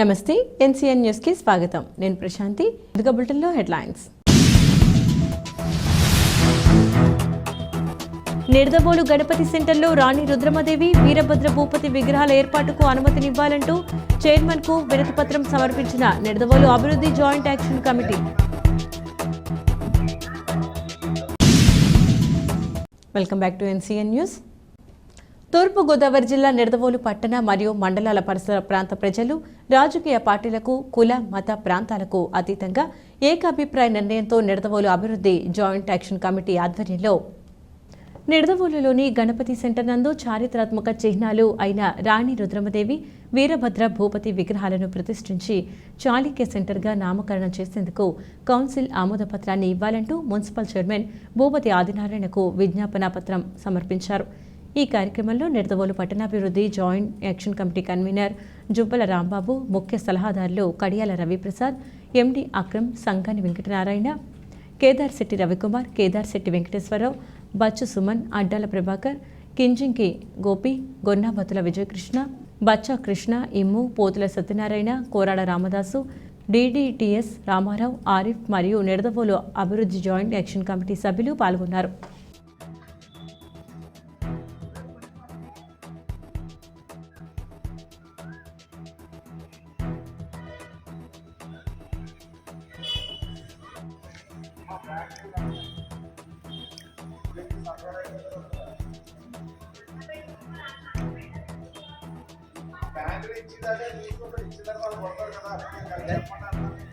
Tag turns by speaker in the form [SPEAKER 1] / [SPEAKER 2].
[SPEAKER 1] నమస్తే ఎన్సీఎన్ న్యూస్కి స్వాగతం. నేను ప్రశాంతి. ఇదిగో బులెటిన్లో హెడ్లైన్స్. నిడదవోలు గణపతి సెంటర్లో రాణి రుద్రమదేవి వీరభద్ర భూపతి విగ్రహాల ఏర్పాటుకు అనుమతినివ్వాలంటూ చైర్మన్కు వినతిపత్రం సమర్పించిన నిడదవోలు అభివృద్ధి joint action committee. Welcome back to NCN news. తూర్పుగోదావరి జిల్లా నిడదవోలు పట్టణ మరియు మండలాల పరిసర ప్రాంత ప్రజలు రాజకీయ పార్టీలకు కుల మత ప్రాంతాలకు అతీతంగా ఏకాభిప్రాయ నిర్ణయంతో నిడదవోలు అభివృద్ధి జాయింట్ యాక్షన్ కమిటీ ఆధ్వర్యంలో నిడదవోలులోని గణపతి సెంటర్ నందు చారిత్రాత్మక చిహ్నాలు అయిన రాణి రుద్రమదేవి వీరభద్ర భూపతి విగ్రహాలను ప్రతిష్ఠించి చాళుక్య సెంటర్గా నామకరణం చేసేందుకు కౌన్సిల్ ఆమోద పత్రాన్ని ఇవ్వాలంటూ మున్సిపల్ చైర్మన్ భూపతి ఆదినారాయణకు విజ్ఞాపన పత్రం సమర్పించారు. ఈ కార్యక్రమంలో నిడదవోలు పట్టణాభివృద్ధి joint action committee convenor Jubbala Rambabu ముఖ్య సలహాదారులు కడియాల రవిప్రసాద్ ఎండి అక్రమ్ సంఘాని వెంకటనారాయణ కేదార్ శెట్టి రవికుమార్ కేదార్ శెట్టి వెంకటేశ్వరరావు బచ్చు సుమన్ అడ్డాల ప్రభాకర్ కింజింకి గోపి గొన్నాబతుల విజయకృష్ణ బచ్చా కృష్ణ ఇమ్ము పోతుల సత్యనారాయణ కోరాడ రామదాసు డీడీటీఎస్ రామారావు ఆరిఫ్ మరియు నిడదవోలు అభివృద్ధి జాయింట్ యాక్షన్ కమిటీ సభ్యులు పాల్గొన్నారు.
[SPEAKER 2] బ్యాంకులు ఇచ్చిందంటే తీసుకుంటారు ఇచ్చిన తర్వాత కొడతారు కదా అందుకే కలిసి చెప్పమంటారు.